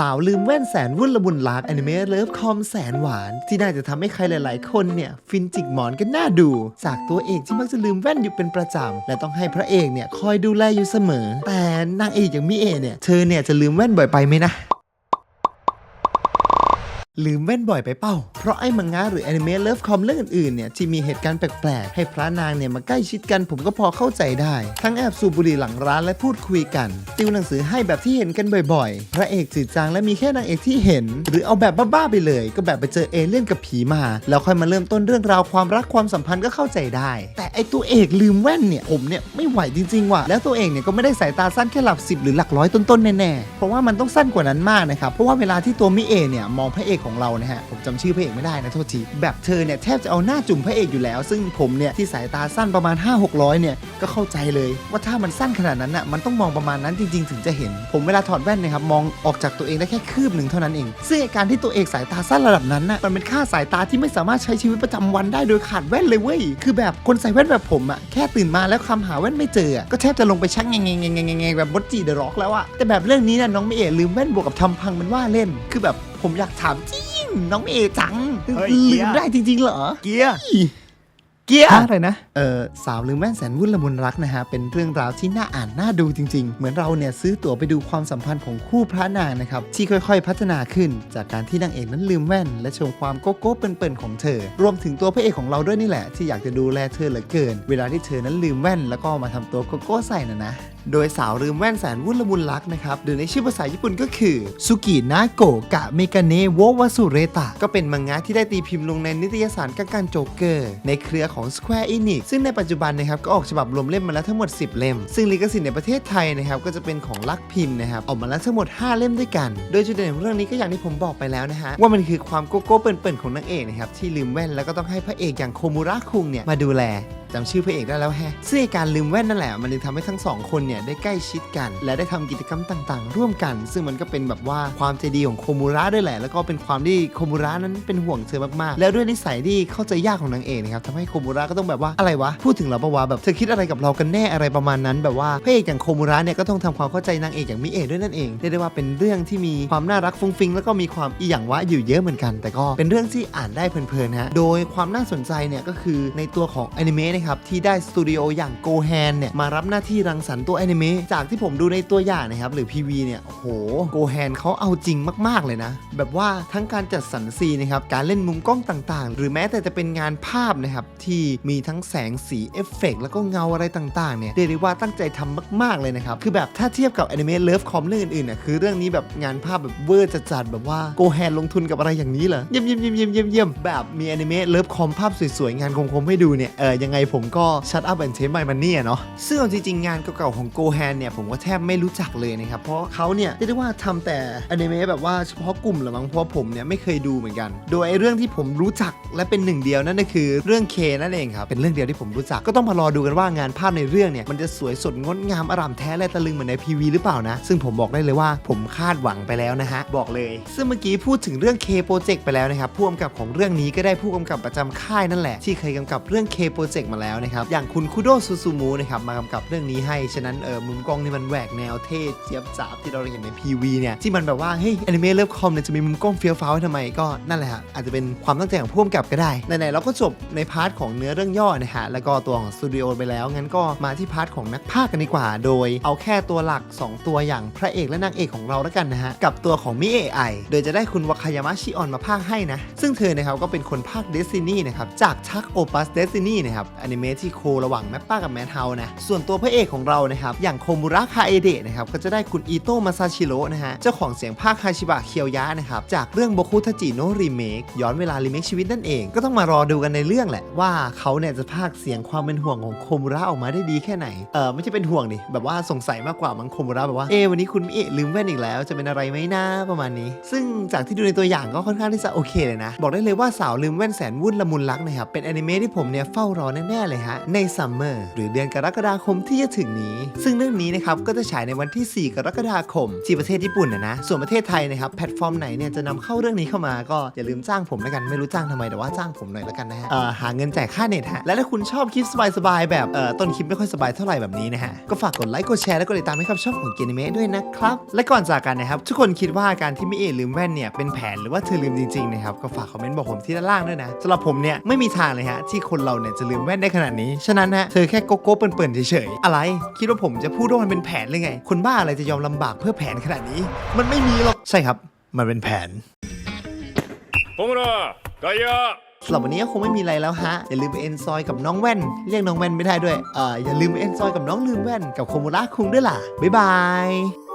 สาวลืมแว่นแสนวุ่นละมุนลักอนิเมะเลิฟคอมแสนหวาน ที่น่าจะทำให้ใครหลาย ๆ คนเนี่ยฟินจิกหมอนกันน่าดู จากตัวเอกที่มักจะลืมแว่นอยู่เป็นประจำ และต้องให้พระเอกเนี่ยคอยดูแลอยู่เสมอ แต่นางเอกอย่างมิเอะเนี่ยเธอเนี่ยจะลืมแว่นบ่อยไปไหมนะ ลืมแว่นบ่อยไปเป้า เพราะไอ้มังงะหรือแอนิเมะเลิฟคอมเรื่องอื่นๆเนี่ยที่มีเหตุการณ์แปลกๆ ให้พระนางเนี่ยมาใกล้ชิดกันผมก็พอเข้าใจได้ ทั้งแอบสูบบุหรี่หลังร้านและพูดคุยกัน ติวหนังสือให้แบบที่เห็นกันบ่อยๆ พระเอกจืดจางและมีแค่นางเอกที่เห็น หรือเอาแบบบ้าๆไปเลย ก็แบบไปเจอเอเลี่ยนกับผีมา แล้วค่อยมาเริ่มต้นเรื่องราวความรักความสัมพันธ์ก็เข้าใจได้ แต่ไอตัวเอกลืมแว่นเนี่ยผมเนี่ยไม่ไหวจริงๆว่ะแล้วตัวเองเนี่ยก็ไม่ได้สายตาสั้นแค่หลักสิบหรือหลักร้อยต้นๆแน่ๆเพราะว่ามันต้องสั้นกว่านั้นมากนะครับเพราะว่าเวลาที่ตัวมิเอเนี่ยมองพระเอกของเรานะฮะผมจำชื่อพระเอกไม่ได้นะโทษทีแบบเธอเนี่ยแทบจะเอาหน้าจุ่มพระเอกอยู่แล้ว ซึ่งผมเนี่ยที่สายตาสั้นประมาณ 5 600เนี่ยก็เข้าใจเลยว่าถ้ามันสั้นขนาดนั้นน่ะมันต้องมองประมาณนั้นจริง ๆ ถึงจะเห็น ผมเวลาถอดแว่นเนะครับมองออกจากตัวเองได้แค่คืบหนึ่งเท่านั้นเองซึ่งอ้การที่ตัวเอกสายตาสั้นระดับนั้นน่ะมันเป็นค่าสายตาที่ไม่สามารถใช้ชีวิตประจำวันได้โดยขาดแว่นเลยเว้ยคือแบบคนใส่แว่นแบบผมอะแค่ตื่นมาแล้วคำหาแว่นไม่เจอก็แทบจะลงไปชักแงงแงงงงแงงแบบบดจีเดร็อกแล้วอะแต่แบบเรื่องนี้นะน้องเมเอะลืมแว่นบวกกับทำพังมันว่าเล่นคือแบบ ผมอยากถามจริงน้องเมเอะจังเฮ้ยลืมได้จริง ๆ เหรอ เกียร์ เกียร์ อะไรนะ เออสาวลืมแว่นแสนวุ่นละมุนรักนะฮะ เป็นเรื่องราวที่น่าอ่านน่าดูจริง ๆ เหมือนเราเนี่ยซื้อตั๋วไปดูความสัมพันธ์ของคู่พระนางนะครับ ที่ค่อยๆพัฒนาขึ้น จากการที่นางเอกนั้นลืมแว่น และชมความโก๊ะโก้เปิ่นๆของเธอ รวมถึงตัวพระเอกของเราด้วยนี่แหละ ที่อยากจะดูแลเธอเหลือเกิน เวลาที่เธอนั้นลืมแว่น แล้วก็มาทำตัวโก๊ะโก้ใส่นะนะโดยสาวลืมแว่นแสนวุ่นละมุนรักนะครับหรือในชื่อภาษาญี่ปุ่นก็คือสุกินาโกะกะเมกาเนโววาสุเรตะก็เป็นมังงะที่ได้ตีพิมพ์ลงในนิตยสารกังกันโจเกอร์ ในเครือของ Square Enix ซึ่งในปัจจุบันนะครับก็ออกฉบับรวมเล่มมาแล้วทั้งหมด 10 เล่ม ซึ่งลิขสิทธิ์ในประเทศไทยนะครับก็จะเป็นของลักพิมพ์นะครับออกมาแล้วทั้งหมด 5 เล่มด้วยกัน โดยจุดเด่นของเรื่องนี้ก็อย่างที่ผมบอกไปแล้วนะฮะว่ามันคือความโกโก้เปิ่นๆของนางเอกนะครับที่ลืมแว่นแล้วก็ต้องให้พระเอกอย่างโคมุระคุงเนี่ยมาดูแล จำชื่อพระเอกได้แล้วแฮะซึ่งไอ้การลืมแว่นนั่นแหละมันเลยทำให้ทั้งสองคนเนี่ยได้ใกล้ชิดกัน และได้ทำกิจกรรมต่างๆ ร่วมกัน ซึ่งมันก็เป็นแบบว่าความใจดีของโคมูระด้วยแหละ แล้วก็เป็นความที่โคมูระนั้นเป็นห่วงเธอมากๆ แล้วด้วยนิสัยที่เข้าใจยากของนางเอกนะครับทำให้โคมูระก็ต้องแบบว่าอะไรวะพูดถึงเราปะวะแบบเธอคิดอะไรกับเรากันแน่อะไรประมาณนั้น แบบว่าพระเอกอย่างโคมูระเนี่ยก็ต้องทำความเข้าใจนางเอกอย่างมิเอะด้วยนั่นเองเรียกได้ว่าเป็นเรื่องที่มีความน่ารักฟุ้งฟิ้งแล้วก็มีความอีหยังวะอยู่เยอะเหมือนกัน แต่ก็เป็นเรื่องที่อ่านได้เพลินๆฮะโดยความน่าสนใจเนี่ยก็คือในตัวของอนิเมะนะครับที่ได้สตูดิโออย่างโกแฮนเนี่ยมารับหน้าที่รังสรรค์ตัวแอนิเมะจากที่ผมดูในตัวอย่างนะครับหรือ PV เนี่ยโหโกแฮนเขาเอาจริงมาก ๆ เลยนะ แบบว่าทั้งการจัดสรรซีนะครับการเล่นมุมกล้องต่างๆ หรือแม้แต่จะเป็นงานภาพนะครับที่มีทั้งแสงสีเอฟเฟกต์แล้วก็เงาอะไรต่างๆเนี่ยเรียกได้ว่าตั้งใจทำมาก ๆ เลยนะครับคือแบบถ้าเทียบกับแอนิเมะเลิฟคอมเรื่องอื่นๆเนี่ยคือเรื่องนี้แบบงานภาพแบบเวอร์จัดๆแบบว่าโกแฮนลงทุนกับอะไรอย่างนี้เหรอเยี่ยมเยี่ยมเยี่ยมเยี่ยมเยี่ยมเยี่ยมแบบมีอนิเมะเลิฟคอมภาพสวยๆงานคมๆให้ดูเนี่ยเออยังไงผมก็ชัดอัพแอนเทปไมมันนี่เนาะซึ่งเอาจริงๆ งานเก่าๆ ของโกแฮนเนี่ย ผมก็แทบไม่รู้จักเลยนะครับ เพราะเขาเนี่ยเรียกได้ว่าทำแต่อนิเมะแบบว่าเฉพาะกลุ่มหรือมั้งเพราะผมเนี่ยไม่เคยดูเหมือนกัน โดยไอ้เรื่องที่ผมรู้จักและเป็นหนึ่งเดียวนั่นก็คือเรื่องเคนั่นเองครับเป็นเรื่องเดียวที่ผมรู้จักก็ต้องมารอดูกันว่างานภาพในเรื่องเนี่ยมันจะสวยสดงดงามอร่ามแท้และตะลึงเหมือนในพีวีหรือเปล่านะ ซึ่งผมบอกได้เลยว่าผมคาดหวังไปแล้วนะฮะบอกเลย ซึ่งเมื่อกี้พูดถึงเรื่อง K Project ไปแล้วนะครับผู้กำกับของเรื่องนี้ก็ได้ผู้กำกับประจำค่ายนั่นแหละที่เคยกำกับเรื่อง K Project มาแล้วนะครับ อย่างคุณคุโดซูซูมูนะครับมากำกับเรื่องนี้ให้ ฉะนั้นเออมุมกล้องนี่มันแหวกแนวเท่เจี๊ยบจ๋าบที่เราเห็นใน PV เนี่ยที่มันแบบว่าเฮ้ยอนิเมะเลิฟคอมเนี่ยจะมีมุมกล้องเฟี้ยวฟ้าวให้ทำไมก็นั่นแหละฮะอาจจะเป็นความตั้งใจของผู้กำกับก็ได้ไหนๆเราก็จบในพาร์ทของเนื้อเรื่องย่อนะฮะแล้วก็ตัวของสตูดิโอไปแล้วงั้นก็มาที่พาร์ทของนักพากย์กันดีกว่า โดยเอาแค่ตัวหลัก 2 ตัวอย่างพระเอกและนางเอกของเราแล้วกันนะฮะกับตัวของมิเอไอโดยจะได้คุณวาคายามะชิออนมาพากย์ให้นะซึ่งเธอนะครับก็เป็นคนพากย์เดซินี่นะครับจากชักโอปัสเดซินี่นะครับอนิเมะที่โคระหว่างแมปป้ากับแมทเฮานะ ส่วนตัวพระเอกของเรานะครับ อย่างโคมุระคาเอเดะนะครับ ก็จะได้คุณอิโตะมาซาชิโร่นะฮะ เจ้าของเสียงภาคคาชิบะเคียวยะนะครับ จากเรื่องโบคุทาจิโนะรีเมคย้อนเวลารีเมคชีวิตนั่นเอง ก็ต้องมารอดูกันในเรื่องแหละว่าเขาเนี่ยจะพากย์เสียงความเป็นห่วงของโคมุระออกมาได้ดีแค่ไหน เออไม่ใช่เป็นห่วงดิแบบว่าสงสัยมากกว่ามังโคมุระแบบว่าเอวันนี้คุณมิเอะลืมแว่นอีกแล้ว จะเป็นอะไรไหมนะประมาณนี้ ซึ่งจากที่ดูในตัวอย่างก็ค่อนข้างที่จะโอเคเลยนะ บอกได้เลยว่าสาวลืมแว่นแสนวุ่นละมุนรักนะครับเป็นอนิเมะที่ผมเนี่ยเฝ้ารอแน่น่ๆเลยฮะ ในซัมเมอร์หรือเดือนกรกฎาคมที่จะถึงนี้ ซึ่งเรื่องนี้นะครับก็จะฉายในวันที่ 4 กรกฎาคม ที่ประเทศญี่ปุ่นนะนะ ส่วนประเทศไทยนะครับแพลตฟอร์มไหนเนี่ยจะนำเข้าเรื่องนี้เข้ามาก็อย่าลืมจ้างผมแล้วกันไม่รู้จ้างทำไมแต่ว่าจ้างผมหน่อยแล้วกันนะฮะหาเงินจ่ายค่าเน็ตฮะและถ้าคุณชอบคลิปสบายๆแบบเออต้นคลิปไม่ค่อยสบายเท่าไหร่แบบนี้นะฮะก็ฝากกดไลค์กดแชร์และกดติดตามให้กับช่องของเกนิเมะด้วยนะครับและก่อนจากกันนะครับทุกคนคิดว่าการที่มิเอลืมแว่นเนี่ยเป็นแผนหรือว่าเธอลืมจริงๆนะครับก็ฝากคอมเมนต์บอกผมที่ด้านล่างด้วยนะสำหรับผมเนี่ยไม่มีทางเลยฮะที่คนเราเนี่ยจะลืมแว่นได้ขนาดนี้ ฉะนั้นนะเธอแค่โกโก้เปิ่นๆเฉยๆ อะไร คิดว่าผมจะพูดว่ามันเป็นแผนเลยไง คนบ้าอะไรจะยอมลำบากเพื่อแผนขนาดนี้ มันไม่มีหรอก ใช่ครับ มันเป็นแผนพงษ์รากายะสำหรับวันนี้ก็คงไม่มีอะไรแล้วฮะ อย่าลืมเอนซอยกับน้องแว่น เรียกน้องแว่นไม่ได้ด้วย เอออย่าลืมเอนซอยกับน้องลืมแว่นกับโคมูระคุงด้วยล่ะ บ๊ายบาย